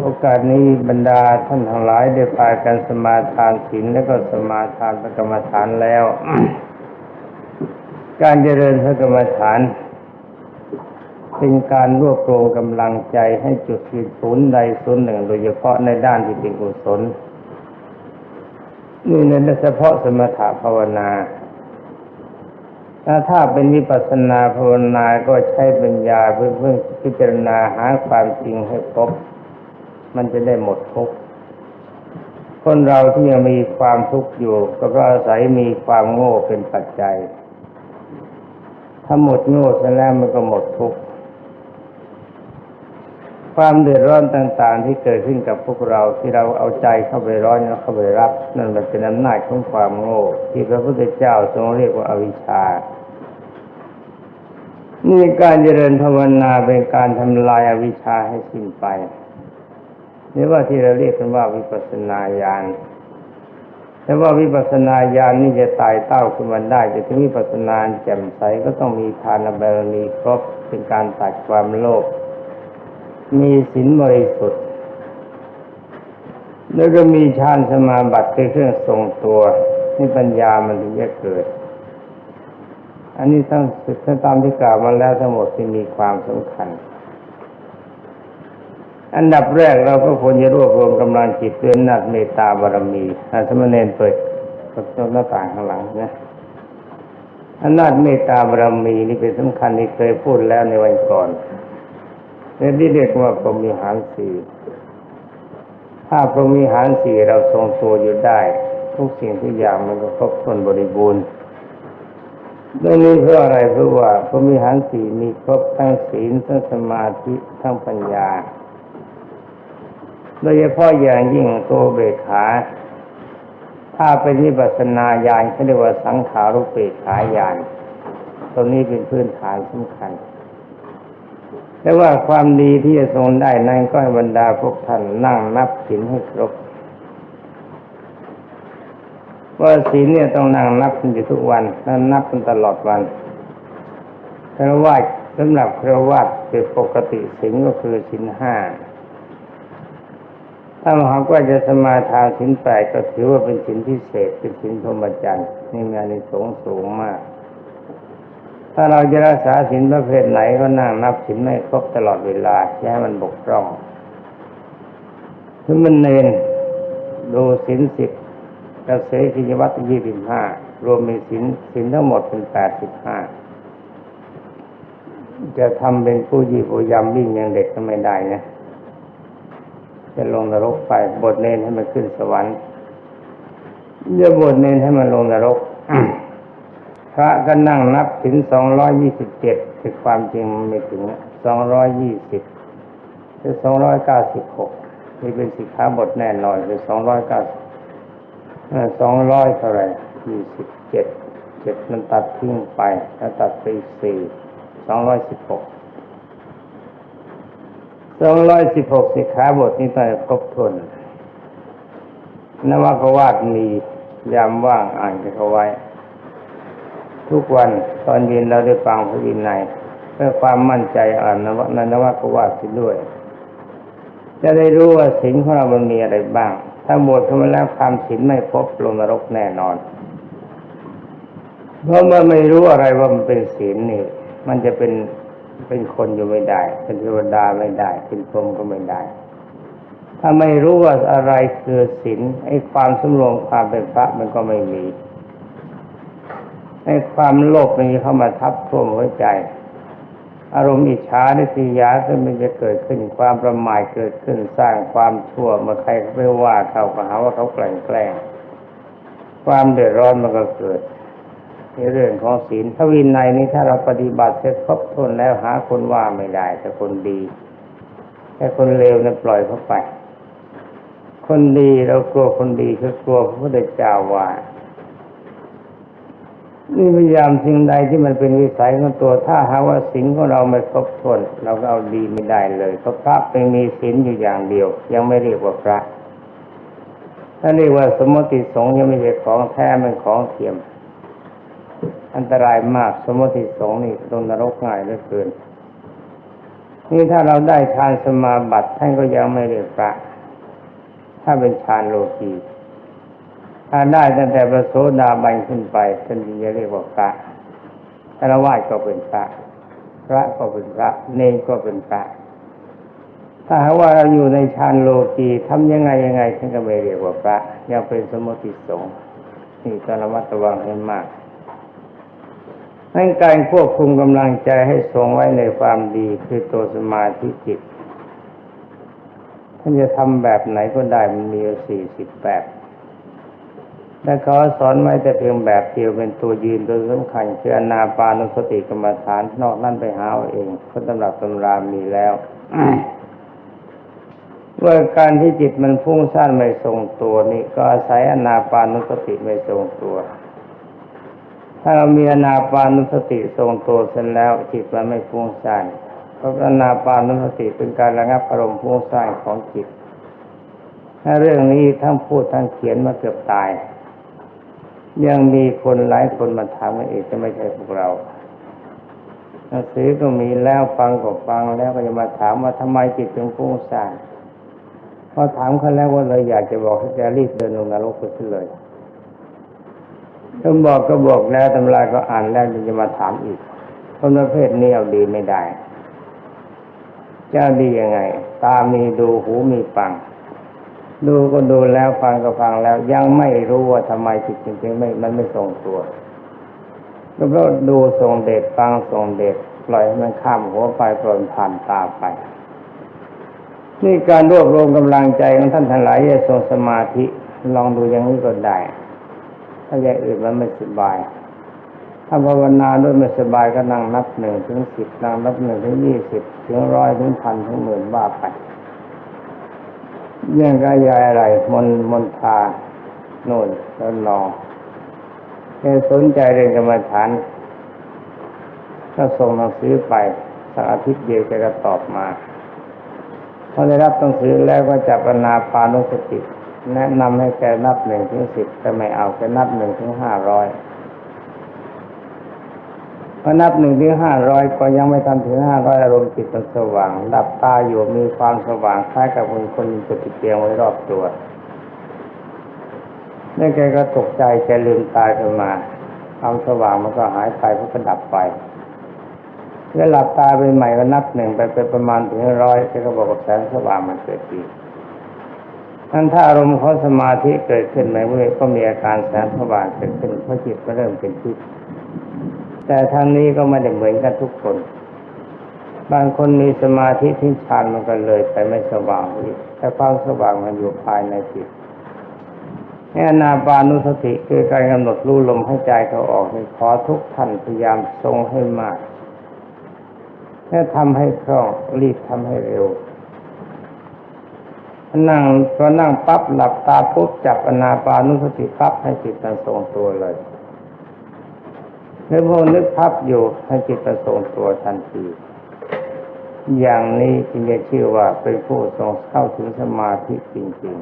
โอกาสนี้บรรดาท่านทั้งหลายได้พากันสมาทานศีลและก็สมาทานพระกรรมฐานแล้ว การเจริญพระกรรมฐาน เป็นการรวบรวมกำลังใจให้จุดที่ศูนย์ใดศูนย์หนึ่ง โดยเฉพาะในด้านที่เป็นกุศลนี่ในเฉพาะสมถะภาวนาถ้าถ้าเป็นวิปัสสนาภาวนาก็ใช้ปัญญาเพื่อเพื่อพิจารณาหาความจริงให้พบ มันจะได้หมดทุกข์คนเราที่ยังมีความทุกข์อยู่ ก็เพราะอาศัยมีความโง่เป็นปัจจัย ถ้าหมดโง่เสร็จแล้วมันก็หมดทุกข์ความเดือดร้อนต่าง ๆ ที่เกิดขึ้นกับพวกเราที่เราเอาใจเข้าไปร้อนแล้วเข้าไปรับ นั่นมันเป็นอำนาจของความโง่ ที่พระพุทธเจ้าทรงเรียกว่าอวิชชานี่การเจริญภาวนาเป็นการทำลายอวิชชาให้สิ้นไป นี่ว่าที่เราเรียกกันว่าวิปัสนาญาณแต่ว่าวิปัสนาญาณนี่จะตายเต้าขึ้นมาได้จะถึงวิปัสนาแจ่มใสก็ต้องมีทานบารมีครบเป็นการตัดความโลภมีศีลบริสุทธิ์ แล้วก็มีฌานสมาบัติเป็นเครื่องทรงตัวนี่ปัญญามันถึงจะเกิด อันนี้ทั้งสุดทั้งตามที่กล่าวมาแล้วทั้งหมดที่มีความสำคัญ อันดับแรกเราก็ควรจะรวบรวมกำลังจิตด้วยนัดเมตตาบารมีอาสมณเณรเปิดประตูหน้าต่างข้างหลังนะอำนาจเมตตาบารมีนี่เป็นสำคัญที่เคยพูดแล้วในวันก่อนในที่เรียกว่าพรมีหารสี่ถ้าพรมีหารสี่เราทรงตัวอยู่ได้ ทุกสิ่งทุกอย่างมันก็ครบถ้วนบริบูรณ์เรื่องนี้เพื่ออะไรเพราะว่าพรมีหารสี่มีครบทั้งศีลทั้งสมาธิทั้งปัญญา โดยเฉพาะอย่างยิ่งตัวเบกขา ถ้าเป็นวิปัสนาญาณเขาเรียกว่าสังขารุปเบกขาญาณตรงนี้เป็นพื้นฐานสำคัญ แต่ว่าความดีที่จะทรงได้นั้นก็ให้บรรดาพวกท่านนั่งนับศีลให้ครบว่าศีลเนี่ยต้องนั่งนับกันอยู่ทุกวันแล้วนับกันตลอดวันครวาสำหรับครวาสเป็นปกติศีลก็คือศีลห้า ถ้าหากว่าจะสมาทานศีลแปดก็ถือว่าเป็นศีลพิเศษเป็นศีลพรหมจรรย์นี่มีอานิสงส์สูงมาก ถ้าเราจะรักษาศีลประเภทไหนก็นั่งนับศีลไม่ครบตลอดเวลาอย่าให้มันบกพร่องถึงมันเนนดูศีลสิบกระเสกิจวัตรยี่สิบห้ารวมมีศีลศีลทั้งหมดเป็นแปดสิบห้าจะทำเป็นผู้ยี่ผู้ยำวิ่งอย่างเด็กก็ไม่ได้นะ จะลงนรกไปบทเนนให้มันขึ้นสวรรค์จะบทเนนให้มันลงนรก พระก็นั่งนับถึงสองร้อยยี่สิบเจ็ดแต่ความจริงมันไม่ถึงสองร้อยยี่สิบหรือสองร้อยเก้าสิบหกนี่เป็นสิกขาบทแน่นอนคือสองร้อยเก้าสองร้อยเท่าไรยี่สิบเจ็ดเจ็ดมันตัดทิ้งไปแล้วตัดไปสี่สองร้อยสิบหก สองร้อยสิบหกสิขาบทนี้ต้องครบถ้วนนวกวาดมียามว่างอ่านกันเขาไว้ ทุกวันตอนเย็นเราได้ฟังพระวินัยเพื่อความมั่นใจอ่านนวในนวกวาดไปด้วย จะได้รู้ว่าศีลของเรามันมีอะไรบ้าง ถ้าหมดเข้ามาแล้วความศีลไม่พบลงนรกแน่นอน เพราะมันไม่รู้อะไรว่ามันเป็นศีลนี่ มันจะเป็น เป็นคนอยู่ไม่ได้ เป็นเทวดาไม่ได้ เป็นพรหมก็ไม่ได้ ถ้าไม่รู้ว่าอะไรคือศีลไอ้ความสำรวมความเป็นพระมันก็ไม่มีไอ้ความโลภมันเข้ามาทับท่วมหัวใจ อารมณ์อิจฉานิสยาก็มันจะเกิดขึ้นความประมาทเกิดขึ้นสร้างความชั่วเมื่อใครเขาไปว่าเขาก็หาว่าเขาแกล้งแกล้งความเดือดร้อนมันก็เกิด ในเรื่องของศีลถ้าวินัยนี้ถ้าเราปฏิบัติเสร็จครบถ้วนแล้วหาคนว่าไม่ได้ แต่คนดี แต่คนเลวเนั้นปล่อยเขาไป คนดีเรากลัวคนดีคือกลัวพระพุทธเจ้าว่านี่พยายามสิ่งใดที่มันเป็นวิสัยของตัว ถ้าหาว่าศีลของเราไม่ครบถ้วนเราก็เอาดีไม่ได้เลยเพราะพระเป็นมีศีลอยู่อย่างเดียว ยังไม่เรียกว่าพระถ้าเรียกว่าสมมติสงฆ์ยังไม่ใช่ของแท้เป็นของเทียม อันตรายมากสมมติสงนี่ลงนรกง่ายเหลือเกินนี่ถ้าเราได้ฌานสมาบัติท่านก็ยังไม่เรียกพระ ถ้าเป็นฌานโลกีถ้าได้ตั้งแต่พระโสดาบันขึ้นไปท่านจึงจะเรียกว่าพระฆราวาสก็เป็นพระ พระก็เป็นพระ เนรก็เป็นพระ ถ้าหากว่าเราอยู่ในฌานโลกีทำยังไงยังไงท่านก็ไม่เรียกว่าพระ ยังเป็นสมมติสงฆ์นี่ต้องระมัดระวังให้มาก นั่นการควบคุมกำลังใจให้ทรงไว้ในความดีคือตัวสมาธิจิตท่านจะทำแบบไหนก็ได้มันมีสี่สิบแบบแต่เขาสอนไว้แต่เพียงแบบเดียวเป็นตัวยืนตัวสำคัญคืออนาปานุสติกรรมฐานนอกนั่นไปหาเอาเองเพราะตำรับตำรามีแล้วว่าการที่จิตมันฟุ้งซ่านไม่ทรงตัวนี่ก็อาศัยอนาปานุสติไม่ทรงตัว ถ้าเรามีอนาปานุสติทรงตัวเสร็จแล้วจิตมันไม่ฟุ้งซ่านเพราะอนาปานุสติเป็นการระงับอารมณ์ฟุ้งซ่านของจิตถ้าเรื่องนี้ทั้งพูดทั้งเขียนมาเกือบตาย ยังมีคนหลายคนมาถามกันอีกจะไม่ใช่พวกเราหนังสือก็มีแล้วฟังก็ฟังแล้วก็จะมาถามว่าทำไมจิตถึงฟุ้งซ่านพอถามเขาแล้วว่าเลยอยากจะบอกให้แกรีบเดินลงนรกไปเลย ถ้าบอกก็บอกแล้วตำราก็อ่านแล้วยังจะมาถามอีกคนประเภทนี้เอาดีไม่ได้จะดียังไง ตามีดูหูมีฟัง ดูก็ดูแล้วฟังก็ฟังแล้ว ยังไม่รู้ว่าทำไมจิตจริงๆไม่มันไม่ทรงตัวก็เพราะดูทรงเด็ดฟังทรงเด็ดปล่อยให้มันข้ามหัวไปปล่อยผ่านตาไปนี่การรวบรวมกำลังใจของท่านทั้งหลายจะทรงสมาธิลองดูอย่างนี้ก็ได้ ถ้าอย่างอื่นมันไม่สบาย ถ้าภาวนาด้วยไม่สบายก็นั่งนับหนึ่งถึงสิบนั่งนับหนึ่งถึงยี่สิบถึงร้อยถึงพันถึงหมื่นว่าไปเรื่องกายายอะไร มนมนทาโน่นแล้วนองแค่สนใจเรื่องกรรมฐานก็ส่งหนังสือไปสักอาทิตย์เดียวแกก็ตอบมาพอได้รับหนังสือแล้วก็จับอนาปานุสติ แนะนำให้แกนับหนึ่งถึงสิบแต่ไม่เอาแกนับหนึ่งถึงห้าร้อยพอนับหนึ่งถึงห้าร้อยก็ยังไม่ทันถึงห้าร้อยอารมณ์จิตมันสว่างหลับตาอยู่มีความสว่างคล้ายกับคนคนจะติดเตียงไว้รอบตัวนี่แกก็ตกใจแกลืมตายขึ้นมาความสว่างมันก็หายไปมันก็ดับไปแล้วหลับตาไปใหม่ก็นับหนึ่งไปเป็นประมาณถึงร้อยแกก็บอกว่าแสงสว่างมันเกิดอีก นั้นถ้าอารมณ์ของสมาธิเกิดขึ้นในเมื่อก็มีอาการแสงสว่างเกิดขึ้นเพราะจิตก็เริ่มเป็นทิพย์แต่ทางนี้ก็ไม่ได้เหมือนกันทุกคน บางคนมีสมาธิทิ้งฌานมันก็เลยไปไม่สว่างอีกแต่ความสว่างมันอยู่ภายในจิตแอนาปานุสติคือการกำหนดรู้ลมให้ใจเขาออกให้ขอทุกท่านพยายามทรงให้มากและทำให้คล่องรีบทำให้เร็ว นั่งพอนั่งปั๊บหลับตาปุ๊บจับอนาปานุสติปั๊บให้จิตมันทรงตัวเลยแล้วพอนึกพับอยู่ให้จิตมันทรงตัวทันที อย่างนี้จึงจะชื่อว่าเป็นผู้ทรงเข้าถึงสมาธิจริง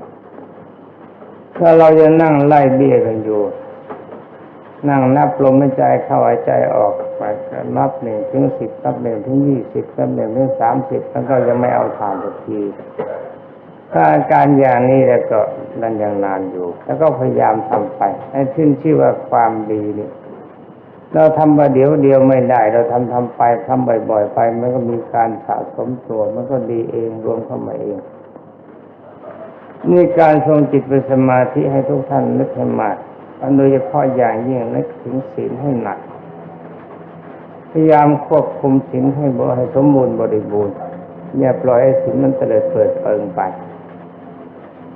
ๆ ถ้าเราจะนั่งไล่เบี้ยกันอยู่นั่งนับลมหายใจเข้าหายใจออกไปนับหนึ่งถึงสิบนับหนึ่งถึงยี่สิบนับหนึ่งถึงสามสิบแล้วก็ยังไม่เอาผ่านสักที ถ้าอาการอย่างนี้แล้วก็นั่นยังนานอยู่ แล้วก็พยายามทำไป ให้ขึ้นชื่อว่าความดีนี่เราทำมาเดี๋ยวเดียวไม่ได้ เราทำทำไปทำบ่อย ๆ ไป มันก็มีการสะสมตัว มันก็ดีเองรวมเข้ามาเองนี่การทรงจิตเป็นสมาธิให้ทุกท่านนึกให้มากโดยเฉพาะอย่างยิ่งนึกถึงศีลให้หนัก พยายามควบคุมศีลให้บริสมบูรณ์บริบูรณ์อย่าปล่อยให้ศีลมันเตลิดเปิดเปิงไป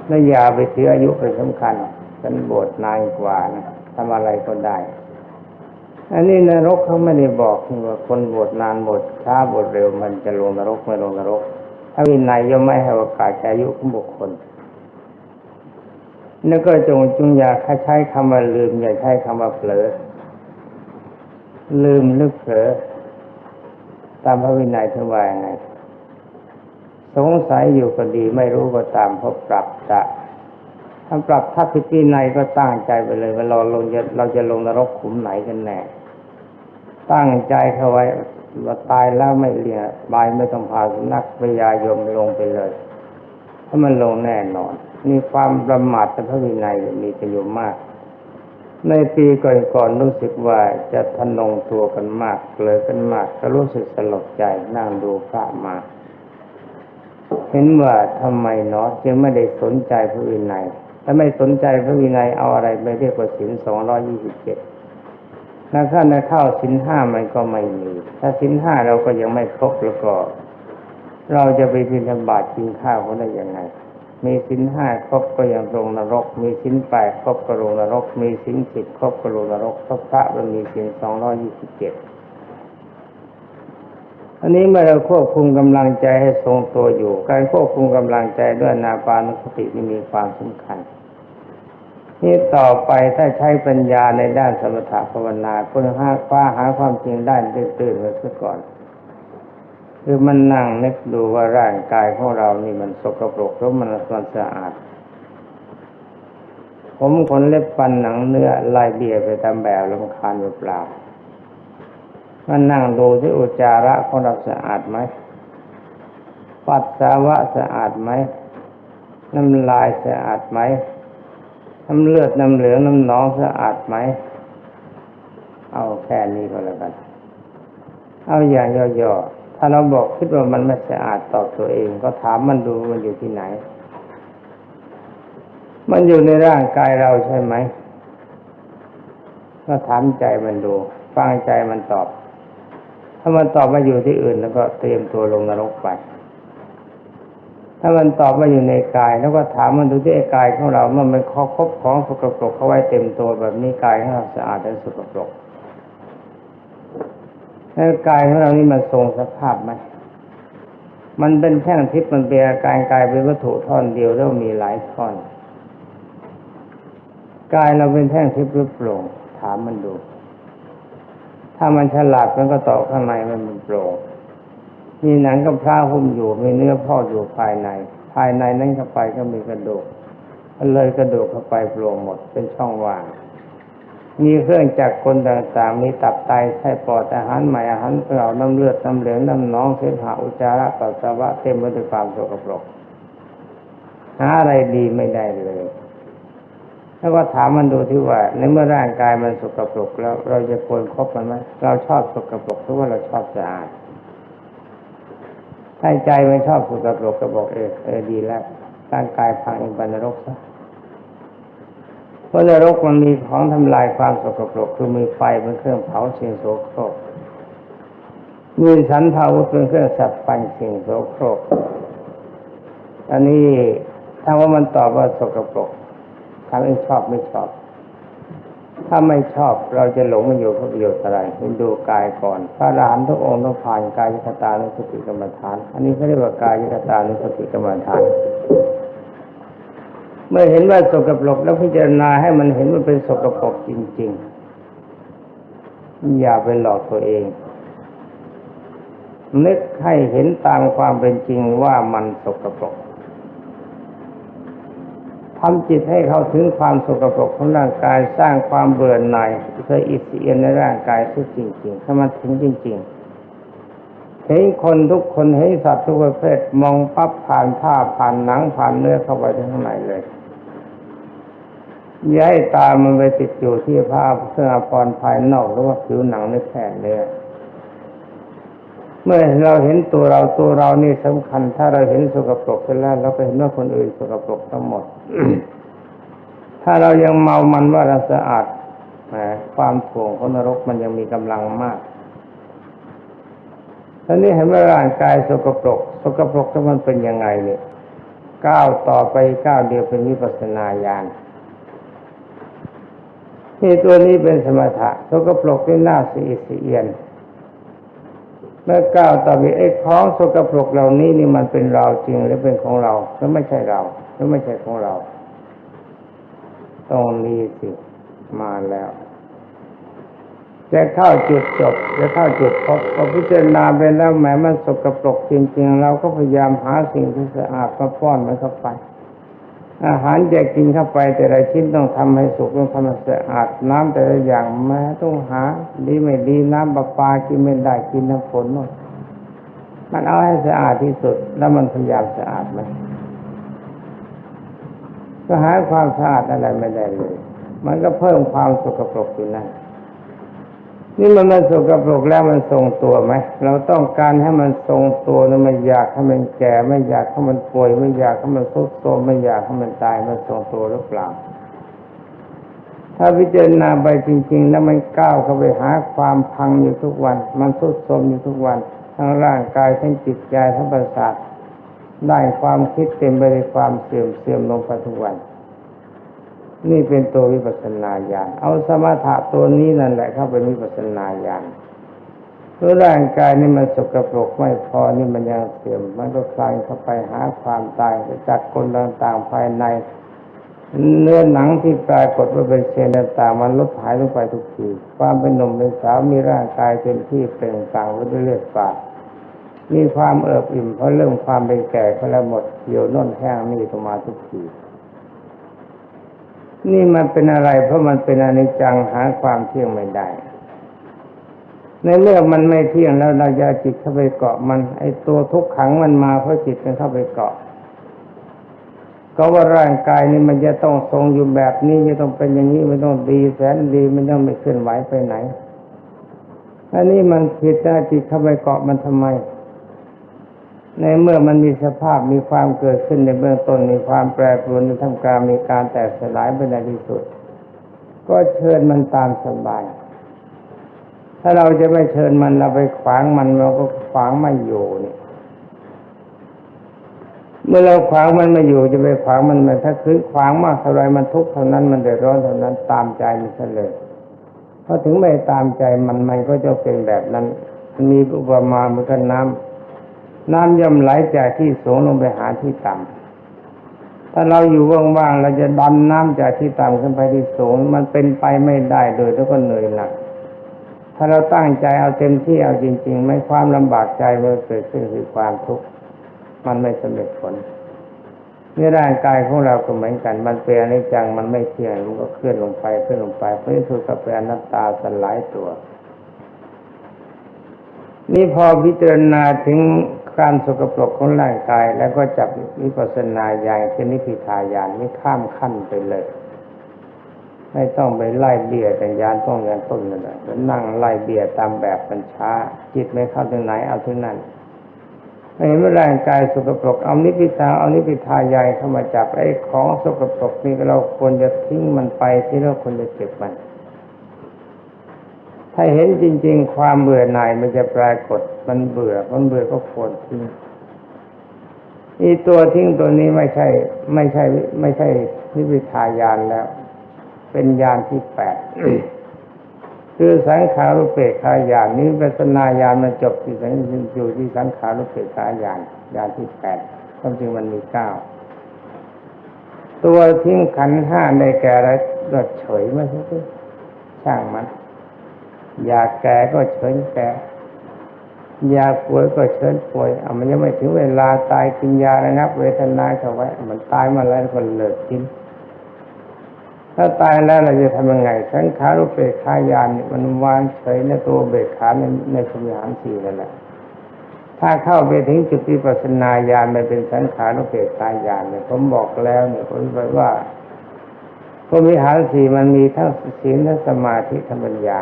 และอย่าไปถืออายุเป็นสำคัญฉันบวชนานกว่านะทำอะไรก็ได้ อันนี้นรกเขาไม่ได้บอกว่าคนบวชนานบวชช้าบวชเร็ว มันจะลงนรกไม่ลงนรกถ้าวินัยย่อมไม่ให้โอกาสแกอายุของบุคคลแล้วก็จงจงอย่าใช้คำว่าลืม อย่าใช้คำว่าเผลอ ลืมหรือเผลอตามพระวินัยท่านว่ายังไง สงสัยอยู่ก็ดีไม่รู้ก็ตามพราะปรับจะถ้าปรับถ้าพิธีในก็ตั้งใจไปเลยว่าเราลงจะเราจะลงนรกขุมไหนกันแน่ ตั้งใจเข้าไว้ว่าตายแล้วไม่เลี้ยบายไม่ต้องพาสุนัขพยายมลงไปเลยเพราะมันลงแน่นอน มีความประมาทในพระวินัยมีกันอยู่มาก ในปีก่อนๆรู้สึกว่าจะทนงตัวกันมาก เลยกันมากก็รู้สึกสลดใจนั่งดูพระมา เห็นว่าทำไมเนาะจึงไม่ได้สนใจพระวินัยถ้าไม่สนใจพระวินัยเอาอะไรไปเรียกว่าศีลสองร้อยี่สิบเจ็ดนักข้าในเข้าศีลห้ามันก็ไม่มี ถ้าศีลห้าเราก็ยังไม่ครบแล้วก็ เราจะไปบิณฑบาตกินข้าวเขาได้ยังไง มีศีลห้าครบก็ยังลงนรก มีศีลแปดครบก็ลงนรก มีศีลสิบครบก็ลงนรกพระพระมันมีศีลสองร้อยี่สิบเจ็ด อันนี้เมื่อเราควบคุมกำลังใจให้ทรงตัวอยู่ การควบคุมกำลังใจด้วยนาปานสตินี่มีความสำคัญนี่ต่อไปถ้าใช้ปัญญาในด้านสมถะภาวนาค้นหาคว้าหาความจริงได้ตื่นๆไว้ซะก่อนคือมันนั่งนึกดูว่าร่างกายของเรานี่มันสกปรกหรือมันมันสะอาด ผมขนเล็บฟันหนังเนื้อลายเบียไปตามแบบลำคาญหรือเปล่า มันนั่งดูที่อุจาระของเราสะอาดไหม ปัสสาวะสะอาดไหม น้ำลายสะอาดไหม น้ำเลือดน้ำเหลืองน้ำหนองสะอาดไหม เอาแค่นี้ก็แล้วกัน เอาอย่างย่อๆ ถ้าเราบอกคิดว่ามันไม่สะอาดตอบตัวเอง ก็ถามมันดูมันอยู่ที่ไหน มันอยู่ในร่างกายเราใช่ไหม ก็ถามใจมันดูฟังใจมันตอบ ถ้ามันตอบมาอยู่ที่อื่น แล้วก็เตรียมตัวลงนรกไป ถ้ามันตอบมาอยู่ในกาย แล้วก็ถามมันดูที่กายของเราเมื่อมันครอบครบของสกปรกเข้าไว้เต็มตัวแบบนี้กายของเราสะอาดและสกปรกแล้วกายของเรานี่มันทรงสภาพไหมมันเป็นแท่งทิพย์มันเป็นอาการกายเป็นวัตถุท่อนเดียวแล้วมีหลายท่อนกายเราเป็นแท่งทิพย์หรือโปร่งถามมันดู ถ้ามันฉลาดมันก็ตอข้างในมันเป็นโปร่งมีหนังกับพร้าหุ้มอยู่มีเนื้อพ่อกอยู่ภายใน ภายในนั้นเข้าไปก็มีกระดูกมันเลยกระดูกเข้าไปโปร่งหมดเป็นช่องว่าง มีเครื่องจักรกลต่างๆ มีตับไตไส้ปอดอาหารใหม่อาหารเปล่าน้ำเลือดน้ำเหลืองน้ำหนองเสมหะอุจจาระปัสสาวะเต็มไปด้วยความสกปรกหาอะไรดีไม่ได้เลย แล้วก็ถามมันดูที่ว่าในเมื่อร่างกายมันสกปรกแล้วเราจะควรคบมันไหมเราชอบสกปรกหรือว่าเราชอบสะอาดถ้าใจไม่ชอบสกปรกก็บอกเออเออดีแล้วร่างกายพังเองบรรนรกซะเพราะนรกมันมีของทำลายความสกปรกคือมีไฟเป็นเครื่องเผาสิ่งโสโครกมีสันเทาเป็นเครื่องสับฟันสิ่งโสโครกอันนี้ถ้าว่ามันตอบว่าสกปรก ทำให้ชอบไม่ชอบ ถ้าไม่ชอบเราจะหลงมันอยู่เพื่อประโยชน์อะไรให้ดูกายก่อนพระรหันต์ทุกองค์ต้องผ่านกายยคตานุสติกรรมฐาน อันนี้เขาเรียกว่ากายคตานุสติกรรมฐาน เมื่อเห็นว่าสกปรกแล้วพิจารณาให้มันเห็นว่าเป็นสกปรกจริง ๆ อย่าไปหลอกตัวเองนึกให้เห็นตามความเป็นจริงว่ามันสกปรก ทำจิตให้เข้าถึงความสกปรกของร่างกายสร้างความเบื่อหน่ายเคยอิสเอียนในร่างกายทุกจริงๆถ้ามันถึงจริง ๆ เห็นคนทุกคนเห็นสัตว์ทุกประเภทมองปั๊บผ่านผ้าผ่านหนังผ่านเนื้อเข้าไปข้างในเลยย่าให้ตามันไปติดอยู่ที่ผ้าเครื่องอภรณ์ภายนอกหรือว่าผิวหนังในแผ่นเนื้อ เมื่อเราเห็นตัวเราตัวเรานี่สำคัญ ถ้าเราเห็นสกปรกไปแล้วเราไปเห็นว่าคนอื่นสกปรกทั้งหมด ถ้าเรายังเมามันว่าเราสะอาดความถ่วงของนรกมันยังมีกำลังมากท่านี้เห็นว่าร่างกายสกปรก สกปรกถ้ามันเป็นยังไงเนี่ยก้าวต่อไปก้าวเดียวเป็นวิปัสสนาญาณนี่ตัวนี้เป็นสมถะสกปรกที่หน้าสีสีเอียน เมื่อก้าวต่อไปไอ้ของสกปรกเหล่านี้นี่มันเป็นเราจริงหรือเป็นของเราหรือไม่ใช่เราหรือไม่ใช่ของเรา ตรงนี้สิมาแล้วจะเข้าจุดจบจะเข้าจุดพบพอพิจารณาไปแล้วแม้มันสกปรกจริง ๆ เราก็พยายามหาสิ่งที่สะอาดมาป้อนมันเข้าไป อาหารจะกินเข้าไปแต่ละชิ้นต้องทำให้สุกต้องทำให้สะอาดน้ำแต่ละอย่างแม้ต้องหาดีไม่ดีน้ำประปากินไม่ได้กินน้ำฝนนู่นมันเอาให้สะอาดที่สุด แล้วมันพยายามสะอาดไหมก็หาความสะอาดอะไรไม่ได้เลย มันก็เพิ่มความสกปรกอยู่นั่น นี่มันมันสกปรกแล้วมันทรงตัวไหมเราต้องการให้มันทรงตัวนะไม่อยากให้มันแก่ไม่อยากให้มันป่วย ไม่อยากให้มันทรุดโทรมไม่อยากให้มันตายมันทรงตัวหรือเปล่า ถ้าพิจารณาไปจริงๆ แล้วมันก้าวเข้าไปหาความพังอยู่ทุกวัน มันทรุดโทรมอยู่ทุกวัน ทั้งร่างกายทั้งจิตใจทั้งประสาทได้ความคิดเต็มไปด้วยความเสื่อมเสื่อมลงไปทุกวัน นี่เป็นตัววิปัสสนาญาณเอาสมถะตัวนี้นั่นแหละเข้าเป็นวิปัสสนาญาณตัวร่างกายนี่มันสกปรกไม่พอนี่มันยังเสื่อมมันก็คลายเข้าไปหาความตายจากกลต่างๆภายใน เนื้อหนังที่ปรากฏว่าเป็นเซลล์ต่างๆมันลดหายลงไปทุกทีความเป็นหนุ่มเป็นสาวมีร่างกายเป็นที่เปล่งปลั่งด้วยเลือดฝาดมีความเอิบอิ่มเพราะเรื่องความเป็นแก่ก็แล้วหมดเหี่ยวน่นแห้งนี่ตมาทุกที นี่มันเป็นอะไร เพราะมันเป็นอนิจจังหาความเที่ยงไม่ได้ ในเมื่องมันไม่เที่ยงแล้วเราจะจิตเข้าไปเกาะมัน ไอตัวทุกขังมันมาเพราะจิตมันเข้าไปเกาะ ก็ว่าร่างกายนี่มันจะต้องทรงอยู่แบบนี้จะต้องเป็นอย่างนี้ไม่ต้องดีแสนดีไม่ต้องไม่เคลื่อนไหวไปไหนอันนี้มันผิดนะจิตเข้าไปเกาะมันทำไม ในเมื่อมันมีสภาพมีความเกิดขึ้นในเบื้องต้นมีความแปรปรวนในทำการมีการแตกสลายไปในที่สุด ก็เชิญมันตามสบาย ถ้าเราจะไม่เชิญมันเราไปขวางมันเราก็ขวางไม่อยู่นี่เมื่อเราขวางมันไม่อยู่จะไปขวางมันมันถ้าคือขวางมากเท่าไรมันทุกข์เท่านั้นมันเดือดร้อนเท่านั้นตามใจมันเลยพอถึงไม่ตามใจมันมันก็จะเป็นแบบนั้นมันมีอุปมาเหมือนกันน้ำ น้ำย่อมไหลจากที่สูงลงไปหาที่ต่ำถ้าเราอยู่ว่างๆเราจะดันน้ำจากที่ต่ำขึ้นไปที่สูง มันเป็นไปไม่ได้โดยแล้วก็เหนื่อยหนัก ถ้าเราตั้งใจเอาเต็มที่เอาจริง ๆ ไม่ความลำบากใจมันเกิดขึ้นคือความทุกข์มันไม่สำเร็จผลในร่างกายของเราก็เหมือนกัน มันเป็นอนิจจัง มันไม่เที่ยง มันก็เคลื่อนลงไปเคลื่อนลงไปเพราะที่สุดก็เป็นอนัตตาสลายตัว นี่พอพิจารณาถึง การสกปรกของร่างกาย แล้วก็จับวิปัสสนาญาณเช่นนิพพิทายานไม่ข้ามขั้นไปเลย ไม่ต้องไปไล่เบียแต่ยานต้องยานต้นนั่นแหละนั่งไล่เบียตามแบบมันช้า จิตไม่เข้าถึงไหนเอาถึงนั้นเห็นว่าร่างกายสกปรกเอานิพพิทาเอานิพพิทายายเข้ามาจับไอ้ของสกปรกนี่เราควรจะทิ้งมันไปที่เราควรจะเก็บมัน ถ้าเห็นจริง ๆ ความเบื่อหน่ายมันจะปรากฏ มันเบื่อ มันเบื่อก็ควรทิ้งอีตัวทิ้งตัวนี้ไม่ใช่ ไม่ใช่ ไม่ใช่นิพพิทายานแล้ว เป็นยานที่แปดคือสังขารุเปกขายานนี้ปัสนาญาณมันจบที่สังอยู่ที่สังขารุเปกขายานญาณที่แปดความจริงมันมีเก้าตัวทิ้งขันห้าในแก่แล้วก็เฉยไม่ใช่ไหมช่างมัน อยากแก่ก็เฉยแก่ อยากป่วยก็เชิญป่วยเอามันยังไม่ถึงเวลาตายกินยาระงับ เวทนาเข้าไว้ มันตายมาแล้วก็เลิกกิน ถ้าตายแล้วเราจะทำยังไงสังขารุเปกขายานมันวางเฉยในตัวเบกขาในในสมิหารสี่นั่นแหละถ้าเข้าไปถึงจุดวิปัสสนาญาณมันเป็นสังขารุเปกขายานเนี่ยผมบอกแล้วเนี่ยผมบอกว่าพรมิหารสี่มันมีทั้งศีลทั้งสมาธิทั้งปัญญา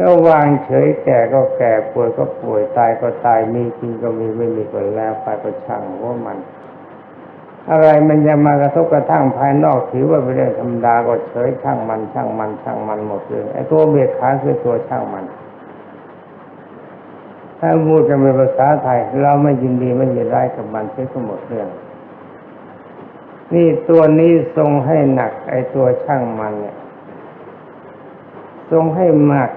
แล้ววางเฉยแก่ก็แก่ป่วยก็ป่วยตายก็ตายมีจริงก็มีไม่มีก็แล้วไปก็ช่างว่ามัน อะไรมันจะมากระทบกระทั่งภายนอกถือว่าเป็นเรื่องธรรมดาก็เฉยช่างมันช่างมันช่างมันหมดเลยไอ้ตัวเบียดขาคือตัวช่างมัน ถ้าพูดกันเป็นภาษาไทย เราไม่ยินดีไม่ยินร้ายกับมันเสียก็หมดเรื่องนี่ตัวนี้ทรงให้หนัก ไอ้ตัวช่างมันเนี่ยทรงให้มาก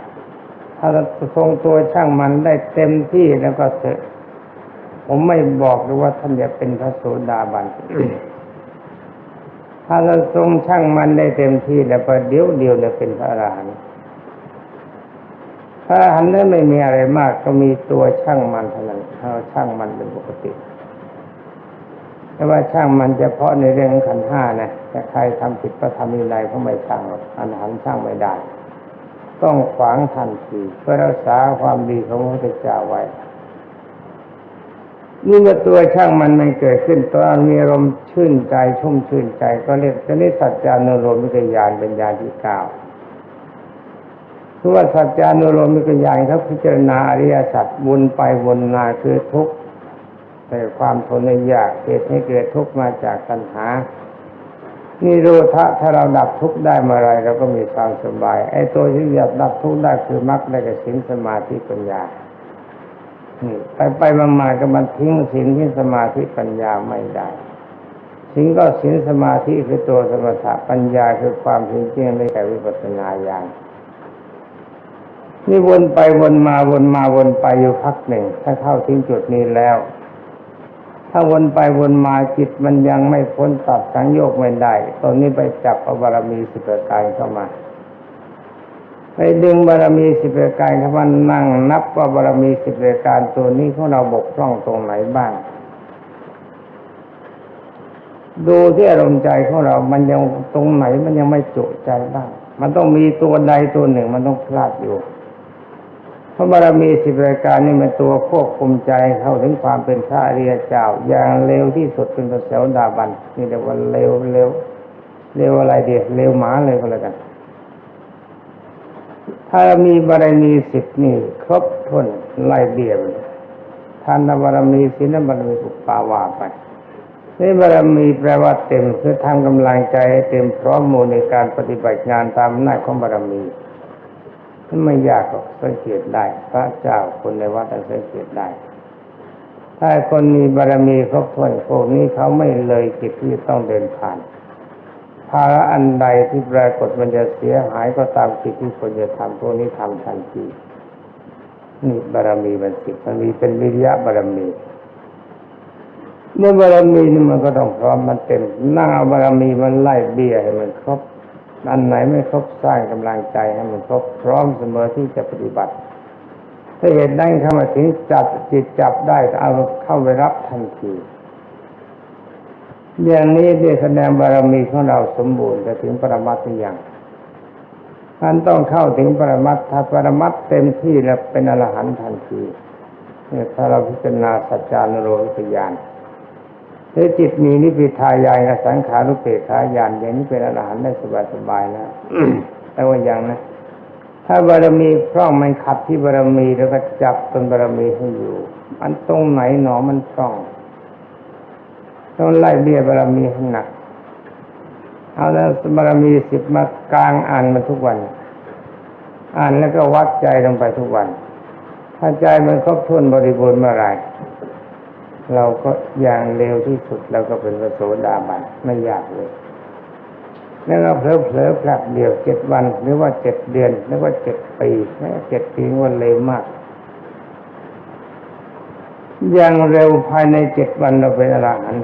ถ้าทรงตัวช่างมันได้เต็มที่แล้วก็เถอะ ผมไม่บอกเลยว่าท่านจะเป็นพระโสดาบันถ้าเราทรงช่างมันได้เต็มที่แล้วประเดี๋ยวเดียวจะเป็นพระอรหันต์พระอรหันต์นั้นไม่มีอะไรมาก ก็มีตัวช่างมันเท่านั้นเราช่างมันเป็นปกติแต่ว่าช่างมันเฉพาะในเรื่องขันห้านะแต่ใครทำผิดก็ทำวินัยก็ไม่ช่างหรอกอันหันช่างไม่ได้ ต้องขวางทันทีเพื่อรักษาความดีของพระพุทธเจ้าไว้นี่เมื่อตัวช่างมันไมันเกิดขึ้นตอนมีอารมณ์ชื่นใจชุ่มชื่นใจก็เรียกจะนี้สัจจานุโลมมิกยานเป็นญาณที่เก้าคือว่าสัจจานุโลมมิกยานเขาพิจารณาอริยสัจวนไปวนมาคือทุกข์แต่ความทนได้ยากเหตุให้เกิดทุกข์มาจากตัณหา นี่รู้ทะถ้าเราดับทุกข์ได้เมื่อไรเราก็มีความสบาย ไอ้ตัวที่จะดับทุกข์ได้คือมรรคได้กับศีลสมาธิปัญญาไปไปมามาก็มันทิ้งศีลทิ้งสมาธิปัญญาไม่ได้ศีลก็ศีลสมาธิคือตัวสมถะปัญญาคือความจริงจริงในแต่วิปัสสนาญาณนี่วนไปวนมาวนมาวนไปอยู่พักหนึ่ง ถ้าเข้าถึงจุดนี้แล้ว ถ้าวนไปวนมาจิตมันยังไม่พ้นตัดสังโยกไม่ได้ตอนนี้ไปจับเอาบารมีสิบประการเข้ามาไปดึงบารมีสิบประการเข้ามานั่งนับว่าบารมีสิบประการตัวนี้ของเราบกพร่องตรงไหนบ้าง ดูที่อารมณ์ใจของเรา มันยังตรงไหนมันยังไม่จุใจบ้าง มันต้องมีตัวใดตัวหนึ่งมันต้องพลาดอยู่ ระบารมีสิบรายการนี่มันตัวควบคุมใจเข้าถึงความเป็นพระอริยเจ้า อย่างเร็วที่สุดเป็นพระเสวดาบันนี่เรียกว่าเร็วเร็วเร็วอะไรเดียวเร็วหมาเลยก็แล้วกัน ถ้ามีบารมีสิบนี่ครบถ้วนไล่เบี้ยเลยทานบารมีศีลบารมีสุปาวาไปนี่บารมีแปลว่าเต็มคือทำกำลังใจให้เต็มพร้อมมูลในการปฏิบัติงานตามอำนาของบารมี มันไม่ยากหรอกสังเกตได้ พระเจ้าคนในวัดสังเกตได้ ถ้าคนมีบารมีครบถ้วนพวกนี้เขาไม่เลยกิจที่ต้องเดินผ่านภาระอันใดที่ปรากฏมันจะเสียหายก็ตามกิจที่ควรจะทำพวกนี้ทำทันทีนี่บารมีมันสิมันมีเป็นวิริยะบารมีเมื่อบารมีนี่มันก็ต้องพร้อมมันเต็มนั่งเอาบารมีมันไล่เบี้ยให้มันครบ อันไหนไม่ครบสร้างกำลังใจให้มันครบพร้อมเสมอที่จะปฏิบัติ ถ้าเห็นได้เข้ามาถึงจับจิตจับได้เอาเข้าไปรับทันทีอย่างนี้เรียกแสดงบารมีของเราสมบูรณ์จะถึงปรมัตถ์อยังท่านต้องเข้าถึงปรมัตถ์ถ้าปรมัตถ์เต็มที่แล้วเป็นอรหันต์ทันทีถ้าเราพิจารณาสัจจานุโลมิตญาณ หรือจิตมีนิพพิทายานกับสังขารุเปกขายานอย่างนี้เป็นอรหันต์ได้สบายๆแล้วแต่ว่ายังนะ ถ้าบารมีพร่องมันขัดที่บารมีแล้วก็จับตนบารมีให้อยู่มันตรงไหนหนอมันพร่อง ต้องไล่เบี้ยบารมีให้หนักเอาแล้วบารมีสิบมากลางอ่านมันทุกวัน อ่านแล้วก็วัดใจลงไปทุกวัน ถ้าใจมันครบถ้วนบริบูรณ์เมื่อไหร เราก็อย่างเร็วที่สุดเราก็เป็นพระโสดาบันไม่ยากเลยแล้วเราเผลอเผลอพลัดเดียวเจ็ดวันหรือว่าเจ็ดเดือนหรือว่าเจ็ดปีแม้เจ็ดปีวันเร็วมากอย่างเร็วภายในเจ็ดวันเราเป็นอรหันต์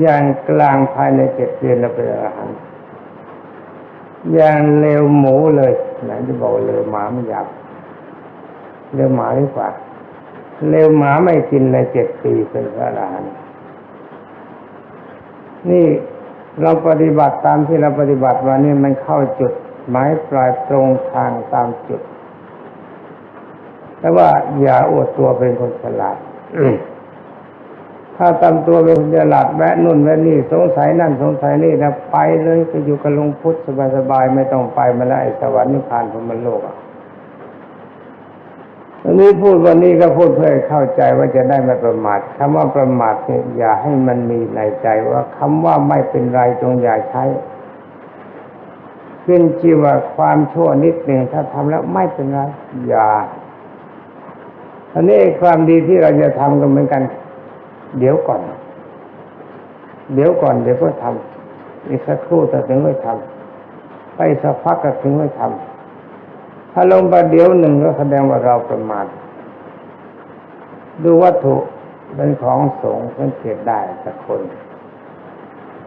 อย่างกลางภายในเจ็ดเดือนเราเป็นอรหันต์อย่างเร็วหมูเลยไหนจะบอกเร็วหมาไม่อยากเร็วหมาดีกว่า เร็วหมาไม่กินเลยเจ็ดปีเป็นพระอรหันต์นี่เราปฏิบัติตามที่เราปฏิบัติวันนี้มันเข้าจุดหมายปลายตรงทางตามจุด แต่ว่าอย่าอวดตัวเป็นคนฉลาดถ้าตามตัวเป็นคนฉลาดแวะนู่นแวะนี่สงสัยนั่นสงสัยนี่นะไปเลยก็อยู่กับหลวงพุทธสบายๆไม่ต้องไปมาแล้วไอ้สวรรค์นิพพานพรมโลกอะ อันนี้พูดวันนี้ก็พูดเพื่อเข้าใจว่าจะได้ไม่ประมาทคำว่าประมาทเนี่ยอย่าให้มันมีในใจว่าคำว่าไม่เป็นไรจงอย่าใช้ ขึ้นชื่อว่าความชั่วนิดหนึ่งถ้าทำแล้วไม่เป็นไรอย่าอันนี้ความดีที่เราจะทำกันเหมือนกัน เดี๋ยวก่อน เดี๋ยวก่อน เดี๋ยวก็ทำอีกสักครู่แต่ถึงไม่ทำไปสักพักก็ถึงไม่ทำ ถ้าลงประเดี๋ยวหนึ่งก็แสดงว่าเราประมาทดูวัตถุเป็นของสงฆ์สังเกตได้สักคน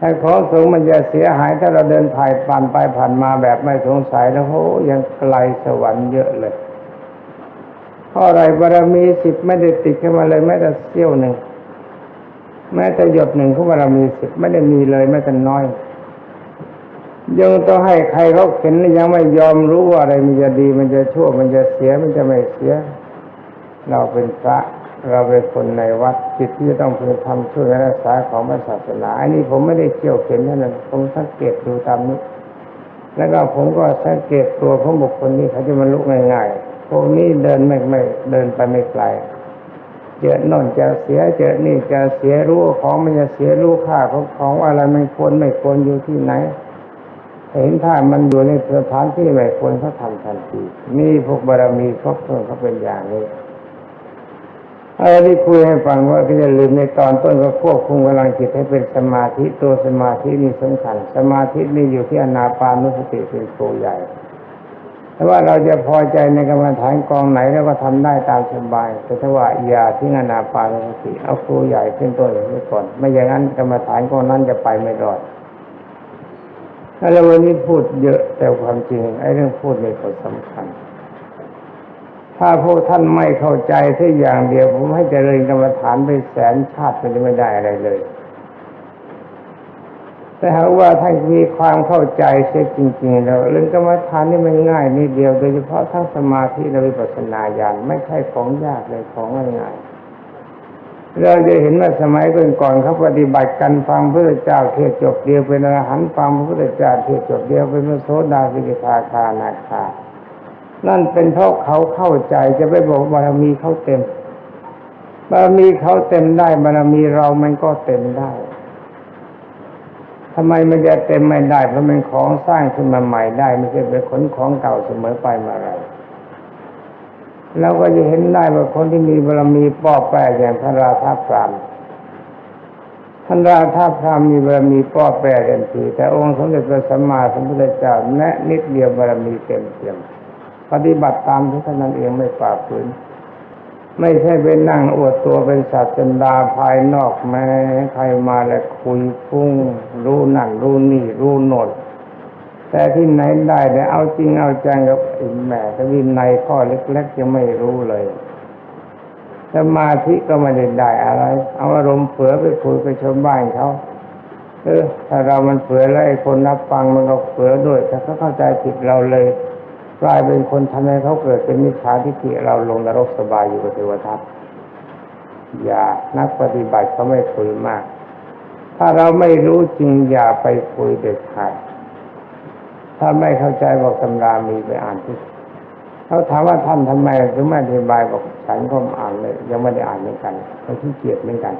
ถ้าของสงฆ์มันจะเสียหายถ้าเราเดินผ่านผ่านไปผ่านมาแบบไม่สงสัยแล้วโหยังไกลสวรรค์เยอะเลยเพราะอะไรบารมีสิบไม่ได้ติดขึ้นมาเลยแม้แต่เสี้ยวหนึ่งแม้แต่หยดหนึ่งของบารมีสิบไม่ได้มีเลยแม้แต่น้อย ยังต้องให้ใครเขาเข็นยังไม่ยอมรู้ว่าอะไรมันจะดีมันจะชั่วมันจะเสียมันจะไม่เสีย เราเป็นพระเราเป็นคนในวัดจิตที่จะต้องพึงทำช่วยรักษาของพระศาสนาอันนี้ผมไม่ได้เกี่ยวเข็นเท่านั้นผมสังเกตดูตามนี้ แล้วก็ผมก็สังเกตตัวของบุคคลนี้เขาจะมาลุกง่ายๆพวกนี้เดินไม่ไม่เดินไปไม่ไกลเจอน่นจะเสียเจอนี่จะเสียรู้ของมันจะเสียรู้ค่าของของอะไรมันควรไม่ควรอยู่ที่ไหน เห็นถ้ามันอยู่ในสถานที่ไม่ควรเขาทำทันทีนี่พวกบารมีครบถ้วนเขาเป็นอย่างนี้อะไรที่คุยให้ฟังว่าก็จะลืมในตอนต้นก็ควบคุมกำลังจิตให้เป็นสมาธิตัวสมาธินี่สำคัญ สมาธินี่อยู่ที่อนาปานุสติเป็นตัวใหญ่แต่ว่าเราจะพอใจในกรรมฐานกองไหนแล้วก็ทำได้ตามสบายแต่ถ้าว่าอย่าทิ้งอนาปานุสติเอาครูใหญ่ขึ้นต้นไว้ก่อน ไม่อย่างนั้นกรรมฐานกองนั้นจะไปไม่รอด แล้ววันนี้พูดเยอะแต่ความจริงไอ้เรื่องพูดนี่ก็สำคัญ ถ้าพวกท่านไม่เข้าใจแค่อย่างเดียว ผมให้เจริญกรรมฐานไปแสนชาติมันจะไม่ได้อะไรเลย แต่หากว่าท่านมีความเข้าใจเสียจริง ๆ แล้วเรื่องกรรมฐานนี่มันง่ายนิดเดียว โดยเฉพาะทั้งสมาธิและวิปัสสนาญาณไม่ใช่ของยากเลยของง่ายๆ เราจะเห็นว่าสมัยก่อนๆเขาปฏิบัติกันฟังพระเจ้าเทศจบเดียวเป็นอรหันต์ฟังพระพุทธเจ้าเทศจบเดียวเป็นพระโสดาสิกขาคานาคานั่นเป็นเพราะเขาเข้าใจจะไปบอกบารมีเขาเต็มบารมีเขาเต็มได้บารมีเรามันก็เต็มได้ทำไมมันจะเต็มไม่ได้เพราะมันของสร้างขึ้นมาใหม่ได้ไม่ใช่เป็นขนของเก่าเสมอไปมาอะไร เราก็จะเห็นได้ว่าคนที่มีบารมีป้อแปรอย่างพระราธาพรามท่านราธาพรามมีบารมีป้อแปรเต็มทีแต่องค์สมเด็จพระสัมมาสัมพุทธเจ้าแนะนิดเดียวบารมีเต็มเต็มปฏิบัติตามที่ท่านนั้นเองไม่ป่าฝืนไม่ใช่ไปนั่งอวดตัวเป็นศาสดาภายนอกแม้ ใครมาแล้วคุยฟุ้งรู้นั่นรู้นี่รู้โนด แต่ที่ไหนได้แต่เอาจริงเอาจังกับไอ้แหม่ทวินัยข้อเล็กๆยังไม่รู้เลยสมาธิก็ไม่ได้ได้อะไร เอาอารมณ์เผือไปคุยกับชาวบ้านเขาเออถ้าเรามันเผือแล้วไอ้คนรับฟังมันก็เผือด้วยถ้าเขาเข้าใจผิดเราเลยกลายเป็นคนทำให้เขาเกิดเป็นมิจฉาทิฏฐิเราลงนรกสบายอยู่กับเทวทัตอย่านักปฏิบัติเขาไม่คุยมาก ถ้าเราไม่รู้จริงอย่าไปคุยเด็ดขาด ถ้าไม่เข้าใจบอกตำรามีไปอ่านที่เขาถามว่าท่านทำไมถึงไม่อธิบายบอกฉันก็อ่านเลย ยังไม่ได้อ่านเหมือนกันเขาขี้เกียจเหมือนกัน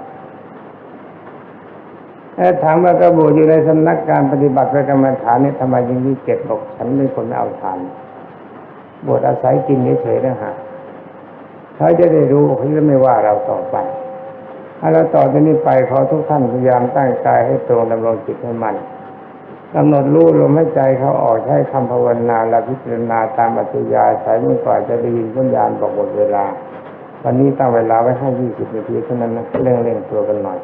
ถ้าถามว่ากระบุอยู่ในสำนักการปฏิบัติพระกรรมฐานนี่ทำไมยังขี้เกียจบอกฉันเป็นคนเอาทานบวชอาศัยกินเฉยๆนะฮะเขาจะได้รู้เขาจะไม่ว่าเราต่อไปถ้าเราต่อจากนี้ไปขอทุกท่านพยายามตั้งใจให้ตรงดำรงจิตให้มัน กำหนดรู้ลมหายใจเขาออกใช้คำภาวนาและพิจารณาตามอัตยาสายมื่อก่อนจะได้ยินสัญญาณบอกหมดเวลา วันนี้ตั้งเวลาไว้ให้ยี่สิบนาทีเท่านั้นนะเร่งเร่งตัวกันหน่อย